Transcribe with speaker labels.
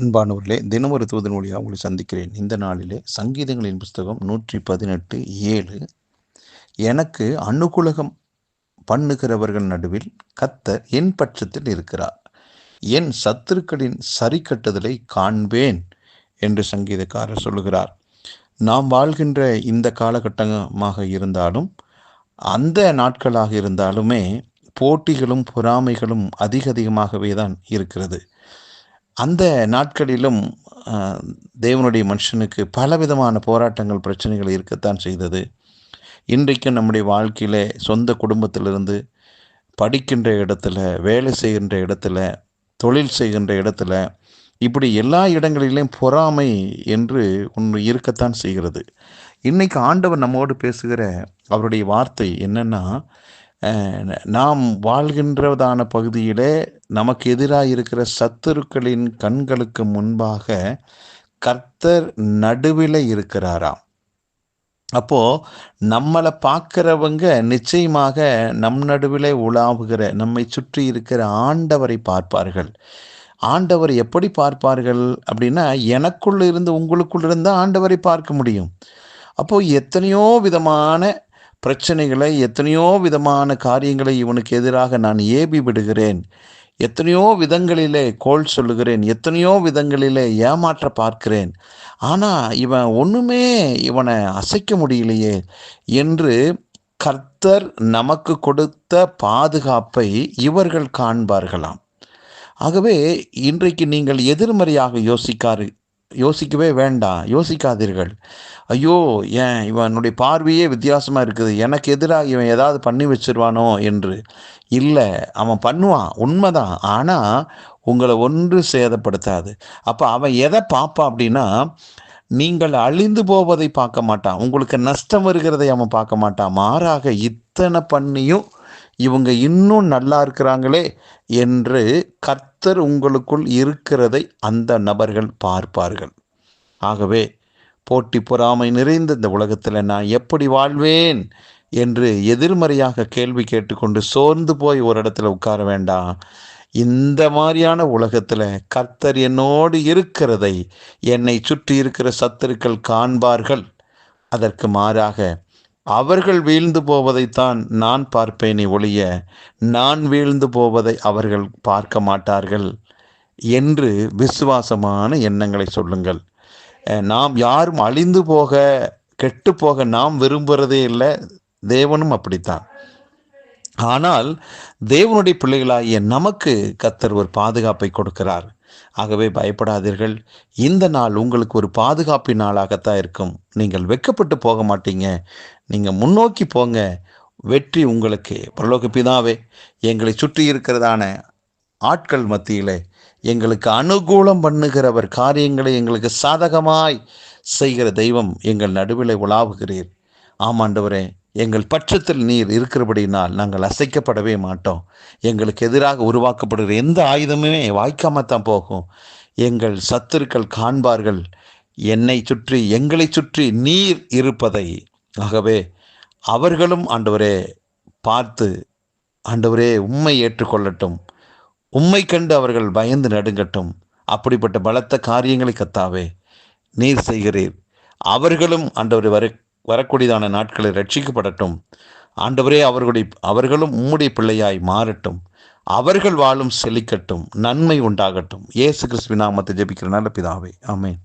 Speaker 1: அன்பானவர்களே தினம் ஒரு தூதன் மொழியாக உங்களை சந்திக்கிறேன். இந்த நாளிலே சங்கீதங்களின் புஸ்தகம் நூற்றி பதினெட்டு ஏழு. எனக்கு அனுகூலகம் பண்ணுகிறவர்கள் நடுவில் கத்தர் என் பட்சத்தில் இருக்கிறார். என் சத்துருக்களின் சரி கட்டுதலை காண்பேன் என்று சங்கீதக்காரர் சொல்லுகிறார். நாம் வாழ்கின்ற இந்த காலகட்டமாக இருந்தாலும் அந்த நாட்களாக இருந்தாலுமே போட்டிகளும் பொறாமைகளும் அதிக அதிகமாகவே தான் இருக்கிறது. அந்த நாட்களிலும் தேவனுடைய மனுஷனுக்கு பலவிதமான போராட்டங்கள் பிரச்சனைகள் இருக்கத்தான் செய்தது. இன்றைக்கும் நம்முடைய வாழ்க்கையில் சொந்த குடும்பத்திலிருந்து படிக்கின்ற இடத்துல வேலை செய்கின்ற இடத்துல தொழில் செய்கின்ற இடத்துல இப்படி எல்லா இடங்களிலையும் பொறாமை என்று ஒன்று இருக்கத்தான் செய்கிறது. இன்றைக்கு ஆண்டவர் நம்மோடு பேசுகிற அவருடைய வார்த்தை என்னென்னா நாம் வாழ்கின்றதான பகுதியிலே நமக்கு எதிராக இருக்கிற சத்துருக்களின் கண்களுக்கு முன்பாக கர்த்தர் நடுவில் இருக்கிறாராம். அப்போ நம்மளை பார்க்கிறவங்க நிச்சயமாக நம் நடுவில் உலாவுகிற நம்மை சுற்றி இருக்கிற ஆண்டவரை பார்ப்பார்கள். ஆண்டவர் எப்படி பார்ப்பார்கள் அப்படின்னா எனக்குள்ள இருந்து உங்களுக்குள்ள இருந்து ஆண்டவரை பார்க்க முடியும். அப்போ எத்தனையோ விதமான பிரச்சனைகளை எத்தனையோ விதமான காரியங்களை இவனுக்கு எதிராக நான் ஏபி விடுகிறேன். எத்தனையோ விதங்களிலே கோல் சொல்லுகிறேன். எத்தனையோ விதங்களிலே ஏமாற்ற பார்க்கிறேன். ஆனால் இவன் ஒன்றுமே இவனை அசைக்க முடியலையே என்று கர்த்தர் நமக்கு கொடுத்த பாதுகாப்பை இவர்கள் காண்பார்களாம். ஆகவே இன்றைக்கு நீங்கள் எதிர்மறையாக யோசிக்காரு யோசிக்கவே வேண்டாம் யோசிக்காதீர்கள். ஐயோ ஏன் இவனுடைய பார்வையே வித்தியாசமாக இருக்குது. எனக்கு எதிராக இவன் ஏதாவது பண்ணி வச்சிருவானோ என்று. இல்லை அவன் பண்ணுவான். உண்மைதான். ஆனால் உங்களை ஒன்று சேதப்படுத்தாது. அப்போ அவன் எதை பார்ப்பான் அப்படின்னா நீங்கள் அழிந்து போவதை பார்க்க மாட்டான். உங்களுக்கு நஷ்டம் வருகிறதை அவன் பார்க்க மாட்டான். மாறாக இத்தனை பண்ணியும் இவங்க இன்னும் நல்லா இருக்கிறாங்களே என்று கர்த்தர் உங்களுக்குள் இருக்கிறதை அந்த நபர்கள் பார்ப்பார்கள். ஆகவே போட்டி பொறாமை நிறைந்த இந்த உலகத்தில் நான் எப்படி வாழ்வேன் என்று எதிர்மறையாக கேள்வி கேட்டுக்கொண்டு சோர்ந்து போய் ஒரு இடத்துல உட்கார வேண்டாம். இந்த மாதிரியான உலகத்தில் கர்த்தர் என்னோடு இருக்கிறதை என்னை சுற்றி இருக்கிற சத்துருக்கள் காண்பார்கள். அதற்கு மாறாக அவர்கள் வீழ்ந்து போவதைத்தான் நான் பார்ப்பேனே ஒழிய நான் வீழ்ந்து போவதை அவர்கள் பார்க்க மாட்டார்கள் என்று விசுவாசமான எண்ணங்களை சொல்லுங்கள். நாம் யாரும் அழிந்து போக கெட்டு போக நாம் விரும்புகிறதே இல்லை தேவனும் அப்படித்தான். ஆனால் தேவனுடைய பிள்ளைகளாகிய நமக்கு கத்தர் ஒரு பாதுகாப்பை கொடுக்கிறார். ஆகவே பயப்படாதீர்கள். இந்த நாள் உங்களுக்கு ஒரு பாதுகாப்பின் நாளாகத்தான் இருக்கும். நீங்கள் வெக்கப்பட்டு போக மாட்டீங்க. நீங்கள் முன்னோக்கி போங்க. வெற்றி உங்களுக்கு பரலோக பிதாவே எங்களை சுற்றி இருக்கிறதான ஆட்கள் மத்தியில் எங்களுக்கு அனுகூலம் பண்ணுகிறவர் காரியங்களை எங்களுக்கு சாதகமாய் செய்கிற தெய்வம் எங்கள் நடுவில் உலாவுகிறீர். ஆமாண்டவரே எங்கள் பட்சத்தில் நீர் இருக்கிறபடினால் நாங்கள் அசைக்கப்படவே மாட்டோம். எங்களுக்கு எதிராக உருவாக்கப்படுகிற எந்த ஆயுதமுமே வாய்க்காமத்தான் போகும். எங்கள் சத்துருக்கள் காண்பார்கள் என்னை சுற்றி எங்களை சுற்றி நீர் இருப்பதை. ஆகவே அவர்களும் ஆண்டவரே பார்த்து ஆண்டவரே உண்மை ஏற்றுக்கொள்ளட்டும். உண்மை கண்டு அவர்கள் பயந்து நடுங்கட்டும். அப்படிப்பட்ட பலத்த காரியங்களை கத்தாவே நீர் செய்கிறீர். அவர்களும் ஆண்டவர் வர வரக்கூடியதான நாட்களில் ரட்சிக்கப்படட்டும் ஆண்டவரே அவர்களுடைய அவர்களும் உம்முடைய பிள்ளையாய் மாறட்டும். அவர்கள் வாழும் செழிக்கட்டும் நன்மை உண்டாகட்டும். ஏசு கிறிஸ்துவின் நாமத்தை ஜெபிக்கிற நல்ல பிதாவே. ஆமேன்.